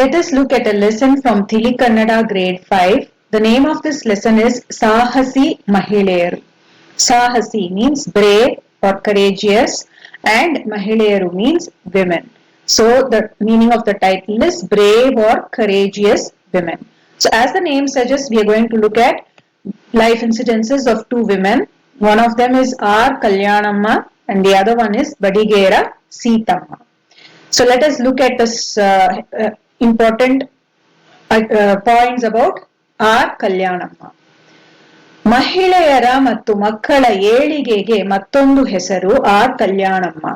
Let us look at a lesson from Thili Kannada grade 5. The name of this lesson is Sahasi Mahilayaru. Sahasi means brave or courageous and Mahilayaru means women. So the meaning of the title is brave or courageous women. So as the name suggests, we are going to look at life incidences of two women. One of them is R. Kalyanamma and the other one is Badigera Seetamma. So let us look at this uh, uh, important uh, uh, points R. Kalyanamma. ಮಹಿಳೆಯರ ಮತ್ತು ಮಕ್ಕಳ ಏಳಿಗೆಗೆ ಮತ್ತೊಂದು ಹೆಸರು R Kalyanamma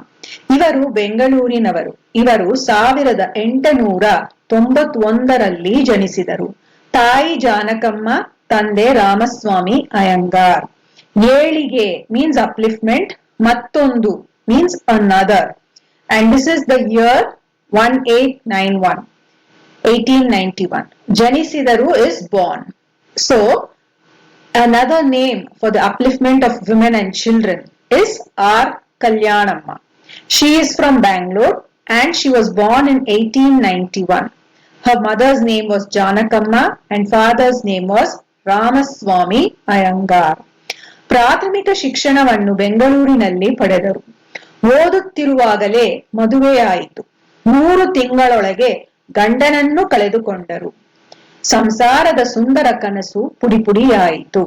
ಇವರು ಬೆಂಗಳೂರಿನವರು. ಇವರು ಸಾವಿರದ ಎಂಟುನೂರ ತೊಂಬತ್ತೊಂದರಲ್ಲಿ ಜನಿಸಿದರು. ತಾಯಿ ಜಾನಕಮ್ಮ ತಂದೆ ರಾಮಸ್ವಾಮಿ ಅಯ್ಯಂಗಾರ್. ಏಳಿಗೆ ಮೀನ್ಸ್ ಅಪ್ಲಿಫ್ಟ್ಮೆಂಟ್ ಮತ್ತೊಂದು means another and this is the year one eight nine one eighteen ninety one ಜನಿಸಿದರು is born so Another name for the upliftment of women and children is R. Kalyanamma. She is from Bangalore and she was born in 1891. Her mother's name was Janakamma and father's name was Ramaswamy Iyengar. ಪ್ರಾಥಮಿಕ ಶಿಕ್ಷಣವನ್ನು ಬೆಂಗಳೂರಿನಲ್ಲಿ ಪಡೆದರು ಓದುತ್ತಿರುವಾಗಲೇ ಮದುವೆಯಾಯಿತು ಮೂರು ತಿಂಗಳೊಳಗೆ ಗಂಡನನ್ನು ಕಳೆದುಕೊಂಡರು. ಸಂಸಾರದ ಸುಂದರ ಕನಸು ಪುಡಿ ಪುಡಿಯಾಯಿತು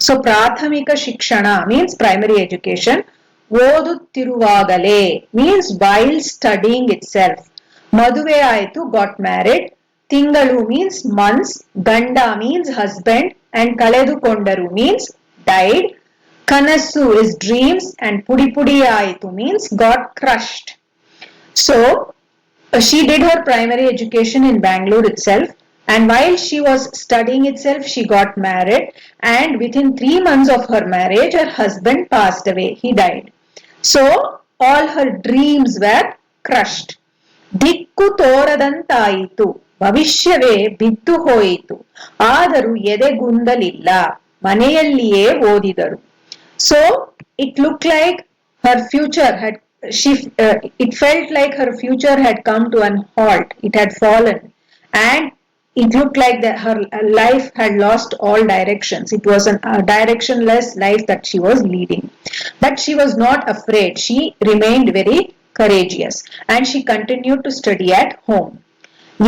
ಸೊ ಪ್ರಾಥಮಿಕ ಶಿಕ್ಷಣ ಮೀನ್ಸ್ ಪ್ರೈಮರಿ ಎಜುಕೇಶನ್ ಓದುತ್ತಿರುವಾಗಲೇ means while studying it self ಮದುವೆ ಆಯಿತು ಗಾಟ್ ಮ್ಯಾರಿಡ್ ತಿಂಗಳು ಮೀನ್ಸ್ ಮಂತ್ಸ್ ಗಂಡ ಮೀನ್ಸ್ ಹಸ್ಬೆಂಡ್ ಅಂಡ್ ಕಳೆದುಕೊಂಡರು ಮೀನ್ಸ್ ಡೈಡ್ ಕನಸು ಇಸ್ ಡ್ರೀಮ್ಸ್ ಅಂಡ್ ಪುಡಿ ಪುಡಿ ಆಯಿತು means got crushed so she did her primary education in Bangalore itself and while she was studying itself she got married and within 3 months of her marriage her husband passed away he died so all her dreams were crushed ದಿಕ್ಕು ತೋರದಂತಾಯಿತು ಭವಿಷ್ಯವೇ ಬಿದ್ದು ಹೋಯಿತು ಆದರೂ ಎದೆಗುಂದಲಿಲ್ಲ ಮನೆಯಲ್ಲಿಯೇ ಓದಿದರು so it look like her future had she uh, it felt like her future had come to an halt it had fallen and it looked like that her life had lost all directions it was a uh, directionless life that she was leading but she was not afraid she remained very courageous and she continued to study at home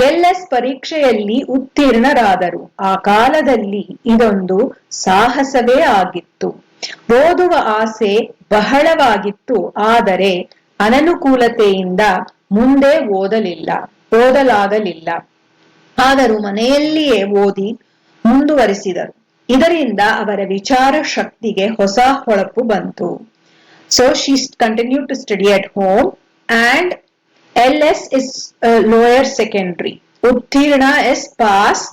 LS ಪರೀಕ್ಷೆಯಲ್ಲಿ ಉತ್ತೀರ್ಣರಾದರು ಆ ಕಾಲದಲ್ಲಿ ಇದೊಂದು ಸಾಹಸವೇ ಆಗಿತ್ತು ಓದುವ ಆಸೆ ಬಹಳವಾಗಿತ್ತು, ಆದರೆ ಅನನುಕೂಲತೆಯಿಂದ ಮುಂದೆ ಓದಲಿಲ್ಲ, ಓದಲಾಗಲಿಲ್ಲ. ಆದರೂ ಮನೆಯಲ್ಲಿಯೇ ಓದಿ ಮುಂದುವರಿಸಿದರು. ಇದರಿಂದ ಅವರ ವಿಚಾರ ಶಕ್ತಿಗೆ ಹೊಸ ಹೊಳಪು ಬಂತು. So she continue to study at home and L S is lower secondary ಉತ್ತೀರ್ಣ is pass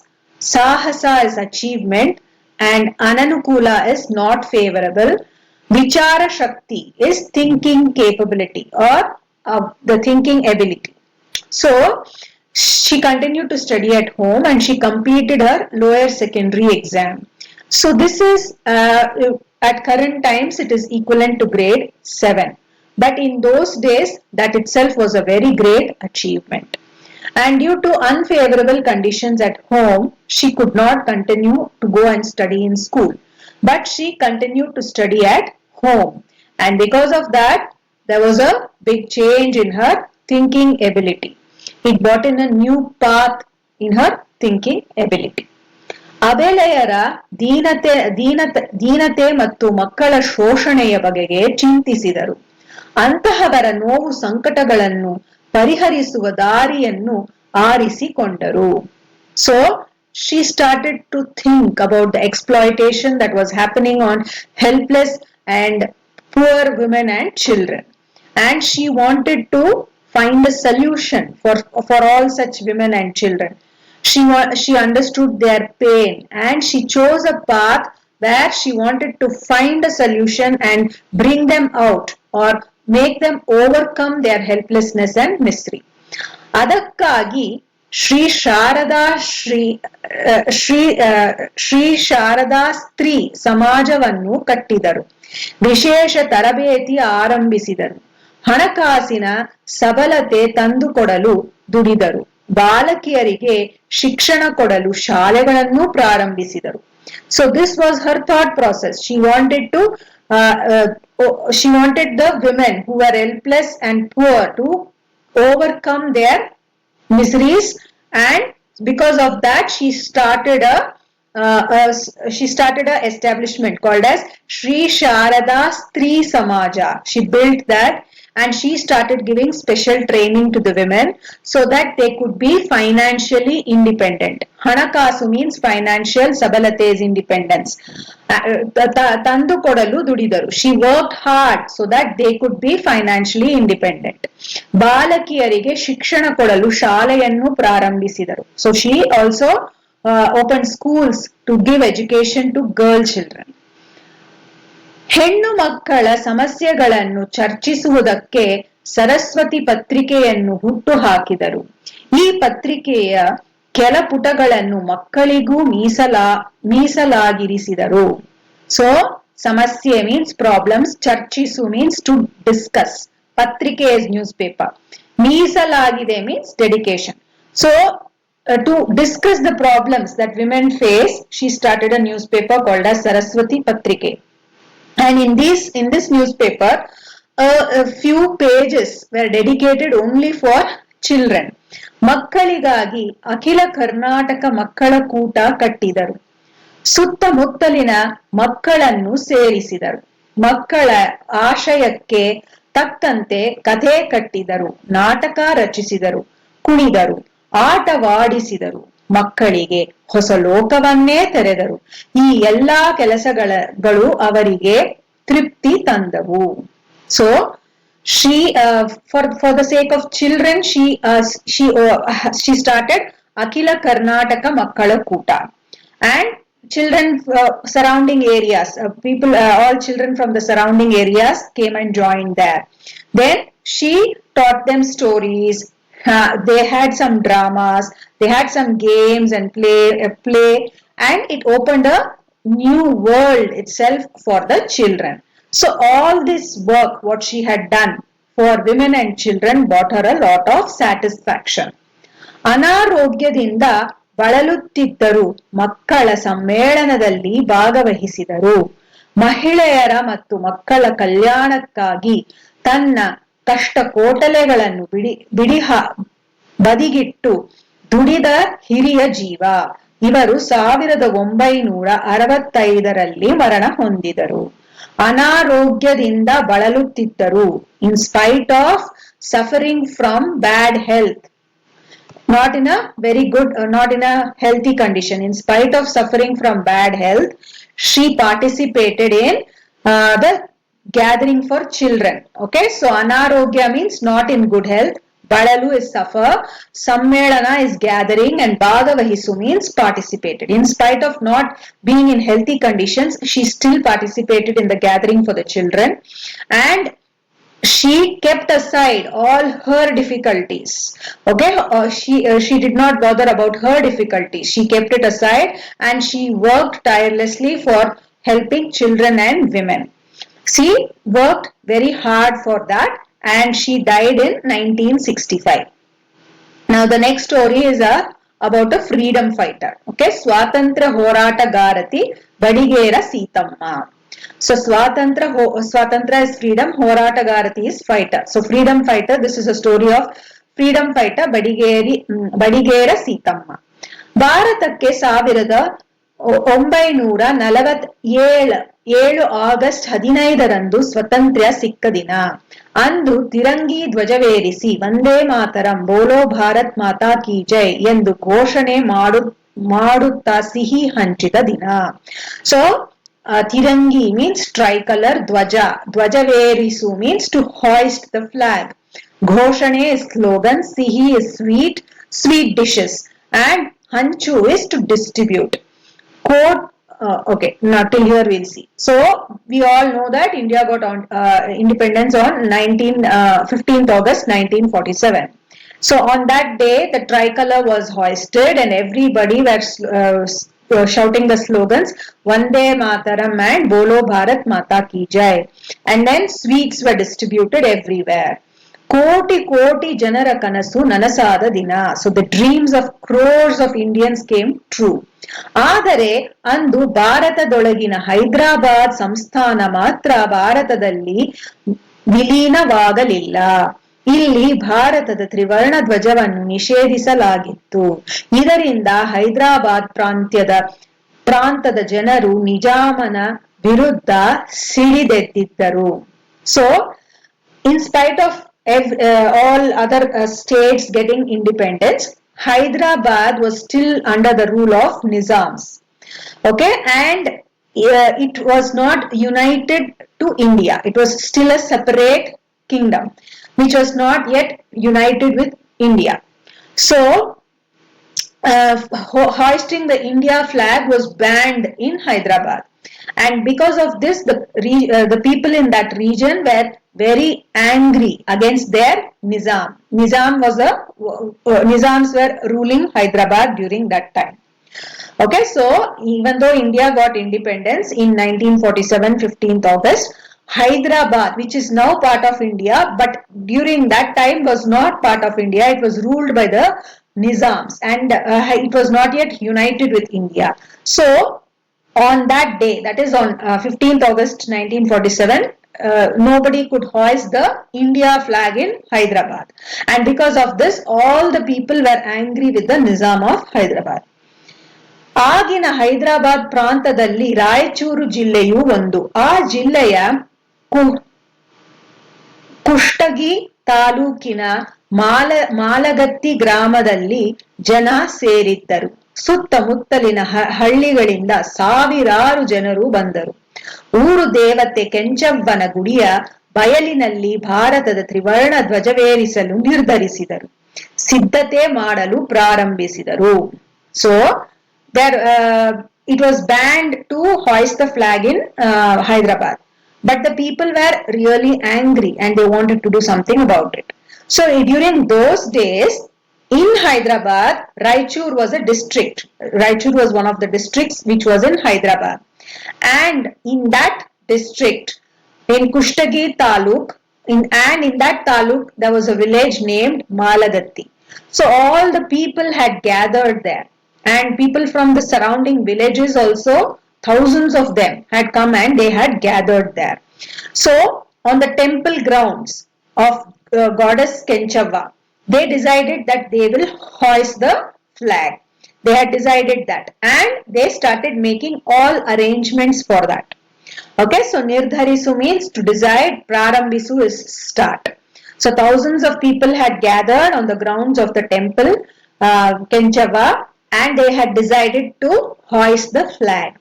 ಸಾಹಸ is achievement and ananukula is not favorable. Vichara shakti is thinking capability or uh, the thinking ability. So she continued to study at home and she completed her lower secondary exam. So this is uh, at current times it is equivalent to grade 7 but in those days that itself was a very great achievement and due to unfavorable conditions at home, she could not continue to go and study in school. But she continued to study at home. And because of that, there was a big change in her thinking ability. It brought in a new path in her thinking ability. ಅಬೆಲೆಯರ ದೀನತೆ ದೀನತೆ ದೀನತೆ ಮತ್ತು ಮಕ್ಕಳ ಶೋಷಣೆಯ ಬಗೆಗೆ ಚಿಂತಿಸಿದರು ಅಂತಹವರ ನೋವು ಸಂಕಟಗಳನ್ನು ಪರಿಹರಿಸುವ ದಾರಿಯನ್ನು ಆರಿಸಿಕೊಂಡರು so she started to think about the exploitation that was happening on helpless and poor women and children and she wanted to find a solution for for all such women and children she she understood their pain and she chose a path where she wanted to find a solution and bring them out or make them overcome their helplessness and misery. ಅದಕ್ಕಾಗಿ ಶ್ರೀ ಶಾರದಾ ಶ್ರೀ ಶ್ರೀ ಶ್ರೀ ಶಾರದಾ ಸ್ತ್ರೀ ಸಮಾಜವನ್ನು ಕಟ್ಟಿದರು. ವಿಶೇಷ ತರಬೇತಿ ಆರಂಭಿಸಿದರು. ಹಣಕಾಸಿನ ಸಬಲತೆ ತಂದುಕೊಡಲು ದುಡಿದರು. ಬಾಲಕಿಯರಿಗೆ ಶಿಕ್ಷಣ ಕೊಡಲು ಶಾಲೆಗಳನ್ನು ಪ್ರಾರಂಭಿಸಿದರು. So this was her thought process she wanted to Oh, she wanted the women who were helpless and poor to overcome their miseries and because of that she started a, uh, she started a establishment called as Sri Sharada Stri Samaja. She built that and she started giving special training to the women so that they could be financially independent. Hanakasu means financial, Sabalate is independence. ತಂದು ಕೊಡಲು ದುಡಿದರು she work hard so that they could be financially independent ಬಾಲಕಿಯರಿಗೆ ಶಿಕ್ಷಣ ಕೊಡಲು ಶಾಲೆಯನ್ನು ಪ್ರಾರಂಭಿಸಿದರು so she also open schools to give education to girl children ಹೆಣ್ಣು ಮಕ್ಕಳ ಸಮಸ್ಯೆಗಳನ್ನು ಚರ್ಚಿಸುವುದಕ್ಕೆ ಸರಸ್ವತಿ ಪತ್ರಿಕೆಯನ್ನು ಹುಟ್ಟು ಹಾಕಿದರು ಈ ಪತ್ರಿಕೆಯ ಕೆಲ ಪುಟಗಳನ್ನು ಮಕ್ಕಳಿಗೂ ಮೀಸಲಾ, ಮೀಸಲಾಗಿರಿಸಿದರು. ಸೊ ಸಮಸ್ಯೆ ಮೀನ್ಸ್ ಪ್ರಾಬ್ಲಮ್ಸ್ ಚರ್ಚಿಸು ಮೀನ್ಸ್ ಟು ಡಿಸ್ಕಸ್ ಪತ್ರಿಕೆ is newspaper ಮೀಸಲಾಗಿದೆ means dedication so to discuss the problems that women face she started a newspaper called a Saraswati ಪತ್ರಿಕೆ and in this in this newspaper uh, a few pages were dedicated only for children. ಮಕ್ಕಳಿಗಾಗಿ ಅಖಿಲ ಕರ್ನಾಟಕ ಮಕ್ಕಳ ಕೂಟ ಕಟ್ಟಿದರು. ಸುತ್ತಮುತ್ತಲಿನ ಮಕ್ಕಳನ್ನು ಸೇರಿಸಿದರು. ಮಕ್ಕಳ ಆಶಯಕ್ಕೆ ತಕ್ಕಂತೆ ಕಥೆ ಕಟ್ಟಿದರು ನಾಟಕ ರಚಿಸಿದರು ಕುಣಿದರು ಆಟವಾಡಿಸಿದರು. ಮಕ್ಕಳಿಗೆ ಹೊಸ ಲೋಕವನ್ನೇ ತೆರೆದರು. ಈ ಎಲ್ಲಾ ಕೆಲಸಗಳು ಅವರಿಗೆ ತೃಪ್ತಿ ತಂದವು. So Shri for for the sake of children she she she started Akhila Karnataka ಮಕ್ಕಳ ಕೂಟ and children surrounding areas people all children from the surrounding areas came and join there then she taught them stories uh, they had some dramas they had some games and play uh, play and it opened a new world itself for the children so all this work what she had done for women and children brought her a lot of satisfaction ಅನಾರೋಗ್ಯದಿಂದ ಬಳಲುತ್ತಿದ್ದರು ಮಕ್ಕಳ ಸಮ್ಮೇಳನದಲ್ಲಿ ಭಾಗವಹಿಸಿದರು ಮಹಿಳೆಯರ ಮತ್ತು ಮಕ್ಕಳ ಕಲ್ಯಾಣಕ್ಕಾಗಿ ತನ್ನ ಕಷ್ಟ ಕೋಟಲೆಗಳನ್ನು ಬಿಡಿ, ಬಿಡಿಹ, ಬದಿಗಿಟ್ಟು ದುಡಿದ ಹಿರಿಯ ಜೀವ. ಇವರು ಸಾವಿರದ ಒಂಬೈನೂರ ಅರವತ್ತೈದರಲ್ಲಿ ಮರಣ ಹೊಂದಿದರು. ಅನಾರೋಗ್ಯದಿಂದ ಬಳಲುತ್ತಿದ್ದರು in spite of suffering from bad health not in a very good not in a healthy condition in spite of suffering from bad health she participated in the gathering for children. Okay? So anarogya means not in good health. Badalu is suffer. Sammelana is gathering. And bhagavahisu means participated. In spite of not being in healthy conditions she still participated in the gathering for the children. And she kept aside all her difficulties. Okay? Uh, she uh, she did not bother about her difficulties. She kept it aside and she worked tirelessly for helping children and women she worked very hard for that and she died in 1965 now the next story is a about a freedom fighter okay ಸ್ವಾತಂತ್ರ್ಯ ಹೋರಾಟಗಾರತಿ Badiger Seethamma so Swatantra, Ho- Swatantra is freedom, Horatagarathi is fighter. So freedom fighter, this is a story of freedom fighter Badigeri Badiger Seethamma ಭಾರತಕ್ಕೆ ಸಾವಿರದ ಒ- ಒಂಬೈನೂರ ನಲವತ್ ಏಳು August ಹದಿನೈದರಂದು ಸ್ವತಂತ್ರ್ಯ ಸಿಕ್ಕ ದಿನ. ಅಂದು ತಿರಂಗಿ ಧ್ವಜವೇರಿಸಿ, ವಂದೇ ಮಾತರಂ, ಬೋಲೋ ಭಾರತ್ ಮಾತಾ ಕಿ ಜೈ ಎಂದು ಘೋಷಣೆ ಮಾಡು, ಮಾಡುತ್ತಾ ಸಿಹಿ ಹಂಚಿದ ದಿನ. ಸೊ ತಿರಂಗಿ ಮೀನ್ಸ್ ಟ್ರೈ ಕಲರ್ ಧ್ವಜ, ಧ್ವಜವೇರಿಸು means to hoist the flag ಘೋಷಣೆ ಸ್ಲೋಗನ್ ಸಿಹಿ is sweet sweet dishes and ಹಂಚು is to distribute quote Uh, okay, now till here we'll see. So, we all know that India got on, uh, independence on 19, uh, 15th August 1947. So on that day, the tricolor was hoisted and everybody was uh, uh, shouting the slogans Vande Mataram and Bolo Bharat Mata Ki Jai. And then sweets were distributed everywhere. ಕೋಟಿ ಕೋಟಿ ಜನರ ಕನಸು ನನಸಾದ ದಿನ. So the dreams of crores of Indians came true ಆದರೆ, ಅಂದು ಭಾರತದೊಳಗಿನ ಹೈದರಾಬಾದ್ ಸಂಸ್ಥಾನ ಮಾತ್ರ ಭಾರತದಲ್ಲಿ ವಿಲೀನವಾಗಲಿಲ್ಲ. ಇಲ್ಲಿ ಭಾರತದ ತ್ರಿವರ್ಣ ಧ್ವಜವನ್ನು ನಿಷೇಧಿಸಲಾಗಿತ್ತು. ಇದರಿಂದ ಹೈದರಾಬಾದ್ ಪ್ರಾಂತ್ಯದ, ಪ್ರಾಂತದ ಜನರು ನಿಜಾಮನ ವಿರುದ್ಧ ಸಿಡಿದೆದ್ದಿದ್ದರು. So in spite spite of ev- uh, all other uh, states getting independence, Hyderabad was still under the rule of Nizams. Okay, and uh, it was not united to India. It was still a separate kingdom, which was not yet united with India. So, uh, ho- hoisting the India flag was banned in Hyderabad. And because of this, the, uh, the people in that region were very angry against their Nizam. Nizam was a, uh, Nizams were ruling Hyderabad during that time. Okay, so even though India got independence in 1947, 15th August, Hyderabad, which is now part of India, but during that time was not part of India, it was ruled by the Nizams and uh, it was not yet united with India. So, on that day, that is on uh, 15th August 1947, uh, nobody could hoist the India flag in Hyderabad. And because of this, all the people were angry with the Nizam of Hyderabad. ಆಗಿನ ಹೈದರಾಬಾದ್ ಪ್ರಾಂತದಲ್ಲಿ ರಾಯಚೂರು ಜಿಲ್ಲೆಯು ಒಂದು ಆ ಜಿಲ್ಲೆಯ ಕುಷ್ಟಗಿ ತಾಲೂಕಿನ ಮಾಲ ಮಾಲಗತ್ತಿ ಗ್ರಾಮದಲ್ಲಿ ಜನ ಸೇರಿದ್ದರು ಸುತ್ತಮುತ್ತಲಿನ ಹಳ್ಳಿಗಳಿಂದ ಸಾವಿರಾರು ಜನರು ಬಂದರು ಊರು ದೇವತೆ ಕೆಂಚವ್ವನ ಗುಡಿಯ ಬಯಲಿನಲ್ಲಿ ಭಾರತದ ತ್ರಿವರ್ಣ ಧ್ವಜವೇರಿಸಲು ನಿರ್ಧರಿಸಿದರು. ಸಿದ್ಧತೆ ಮಾಡಲು ಪ್ರಾರಂಭಿಸಿದರು. So there it was banned to hoist the flag in Hyderabad but the people were really angry and they wanted to do something about it so during those days in Hyderabad Raichur was a district Raichur was one of the district which was in Hyderabad and in that district in kushtagi taluk in and in that taluk there was a village named malagatti so all the people had gathered there. And people from the surrounding villages also thousands of them had come and they had gathered there. So on the temple grounds of uh, goddess kenchava they decided that they will hoist the flag they had decided that and they started making all arrangements for that okay so nirdharisu means to decide prarambisu is start so thousands of people had gathered on the grounds of the temple uh, kenchava and they had decided to hoist the flag.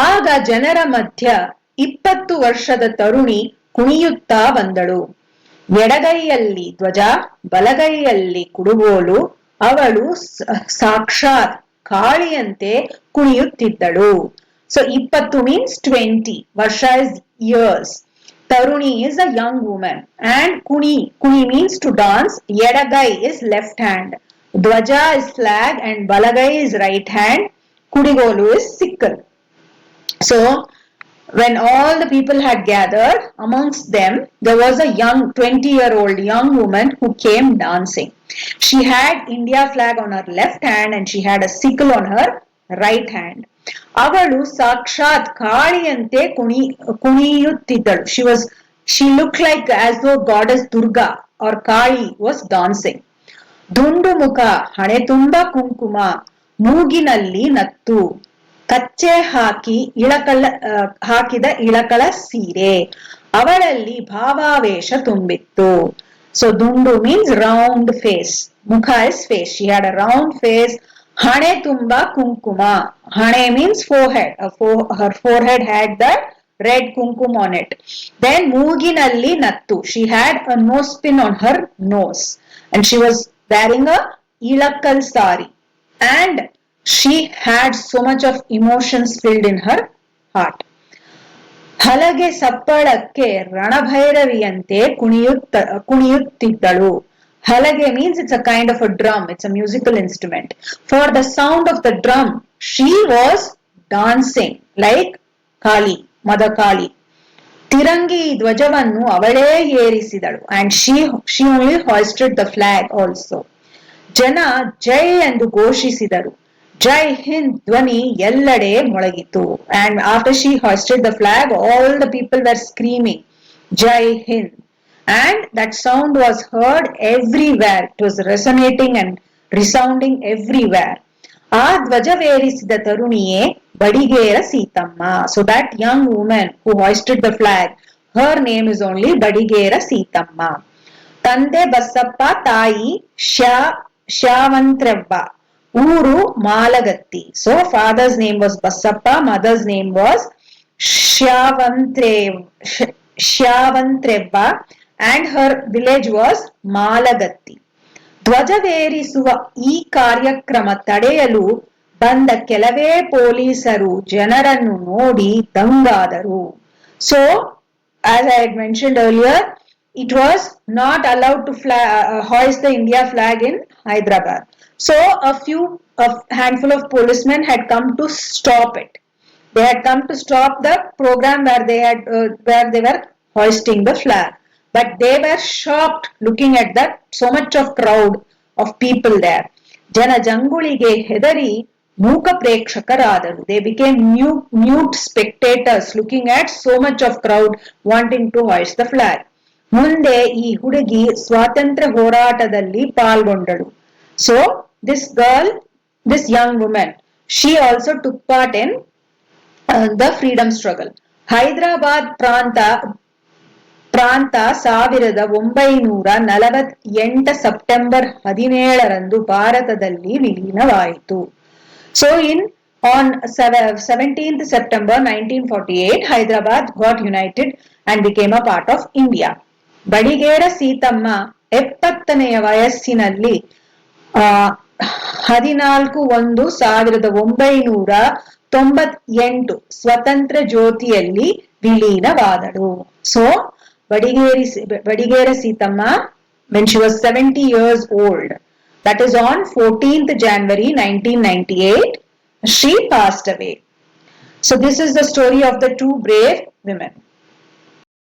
ಆಗ ಜನರ ಮಧ್ಯ ಇಪ್ಪತ್ತು ವರ್ಷದ ತರುಣಿ ಕುಣಿಯುತ್ತಾ ಬಂದಳು ಎಡಗೈಯಲ್ಲಿ ಧ್ವಜ ಬಲಗೈಯಲ್ಲಿ ಕುಡುಗೋಲು ಅವಳು ಸಾಕ್ಷಾತ್ ಕಾಳಿಯಂತೆ ಕುಣಿಯುತ್ತಿದ್ದಳು. ಸೊ ಇಪ್ಪತ್ತು ಮೀನ್ಸ್ ಟ್ವೆಂಟಿ ವರ್ಷಾ is years ತರುಣಿ is a young women and ಕುಣಿ ಕುಣಿ ಮೀನ್ಸ್ ಟು ಡಾನ್ಸ್ ಎಡಗೈ ಇಸ್ ಲೆಫ್ಟ್ ಹ್ಯಾಂಡ್ ಧ್ವಜ ಇಸ್ ಫ್ಲಾಗ್ ಅಂಡ್ ಬಲಗೈ is right hand ಕುಡಿಗೋಲು is sickle so when all the people had gathered, amongst them there was a young 20 year old young woman who came dancing. She had India flag on her left hand and she had a sickle on her right hand. ಅವಳು ಸಾಕ್ಷಾತ್ ಕಾಳಿಯಂತೆ ಕುಣಿ ಕುಣಿಯುತ್ತಿದ್ದಳು she was she look like as though goddess Durga or Kali was dancing ದುಂಡು ಮುಖ ಹಣೆ ತುಂಬ ಕುಂಕುಮ ಮೂಗಿನಲ್ಲಿ ನತ್ತು ಕಚ್ಚೆ ಹಾಕಿ ಇಳಕಳ ಹಾಕಿದ ಇಳಕಳ ಸೀರೆ. ಅವಳಲ್ಲಿ ಭಾವಾವೇಶ ತುಂಬಿತ್ತು. ಸೊ ದುಂಡು ಮೀನ್ಸ್ ರೌಂಡ್ ಫೇಸ್ ಮುಖ is face she had a round face ಹಣೆ ತುಂಬಾ ಕುಂಕುಮ. ಹಣೆ means for her forehead had the red kumkum on it then ಮೂಗಿನಲ್ಲಿ ನತ್ತು. She had a nose pin on her nose and she was wearing a Ilkal sari and she had so much of emotions filled in her heart. ಹಲಗೆ ಸಪ್ಪಳಕ್ಕೆ ರಣಭೈರವಿಯಂತೆ ಕುಣಿಯುತ್ತ, ಕುಣಿಯುತ್ತಿದ್ದಳು. ಹಲಗೆ means it's a kind of a drum it's a musical instrument for the sound of the drum she was dancing like Kali ಮದ ಕಾಳಿ ತಿರಂಗಿ ಧ್ವಜವನ್ನು ಅವಳೇ ಏರಿಸಿದಳು and she she only hoisted the flag also ಜನ ಜೈ ಎಂದು ಘೋಷಿಸಿದರು. ಜೈ ಹಿಂದ್ ಧ್ವನಿ ಎಲ್ಲೆಡೆ ಮೊಳಗಿತು and after she hoisted the flag all the people were screaming Jai Hind and that sound was heard everywhere. It was resonating and resounding everywhere. ಆ ಧ್ವಜವೇರಿಸಿದ ತರುಣಿಯೇ Badiger Seethamma so that young women who hoisted the flag her name is only Badigera Seethamma ತಂದೆ ಬಸಪ್ಪ ತಾಯಿ ಶ್ಯಾ ಶ್ಯಾವಂತ್ರವ್ವ ಊರು Malagatti. So father's name was Basappa mother's name was Shyavantre Shyavantrevva and her village was Malagatti. ಧ್ವಜವೇರಿಸುವ ಈ ಕಾರ್ಯಕ್ರಮ ತಡೆಯಲು ಬಂದ ಕೆಲವೇ ಪೊಲೀಸರು ಜನರನ್ನು ನೋಡಿ ದಂಗಾದರು. So as I earlier it was not allowed to fly, uh, hoist the india flag in hyderabad. So a few a handful of policemen had come to stop it they had come to stop the program where they had uh, where they were hoisting the flag but they were shocked looking at that so much of crowd of people there ಜನ ಜಂಗುಳಿಗೆ ಹೆದರಿ ಮೂಕ ಪ್ರೇಕ್ಷಕರಾದರು they became new mute spectators looking at so much of crowd wanting to hoist the flag ಮುಂದೆ ಈ ಹುಡುಗಿ ಸ್ವಾತಂತ್ರ್ಯ ಹೋರಾಟದಲ್ಲಿ ಪಾಲ್ಗೊಂಡಳು so this girl this young women also also took in uh, the freedom struggle. Hyderabad ಪ್ರಾಂತ ಪ್ರಾಂತ ಸಾವಿರದ ಒಂಬೈನೂರ ನಲವತ್ತೆಂಟ September ಹದಿನೇಳರಂದು ಭಾರತದಲ್ಲಿ ವಿಲೀನವಾಯಿತು so in on seventeenth September nineteen forty eight Hyderabad got united and became a part of India Badiger Seethamma ಎಪ್ಪತ್ತನೆಯ ವಯಸ್ಸಿನಲ್ಲಿ ಹದಿನಾಲ್ಕು ಒಂದು ಸಾವಿರದ ಒಂಬೈನೂರ ತೊಂಬತ್ತೆಂಟು ಸ್ವತಂತ್ರ ಜ್ಯೋತಿಯಲ್ಲಿ ವಿಲೀನವಾದಳು so Badigeri Badiger Seethamma when she was 70 years old that is on 14th january 1998 she passed away so this is the story of the two brave women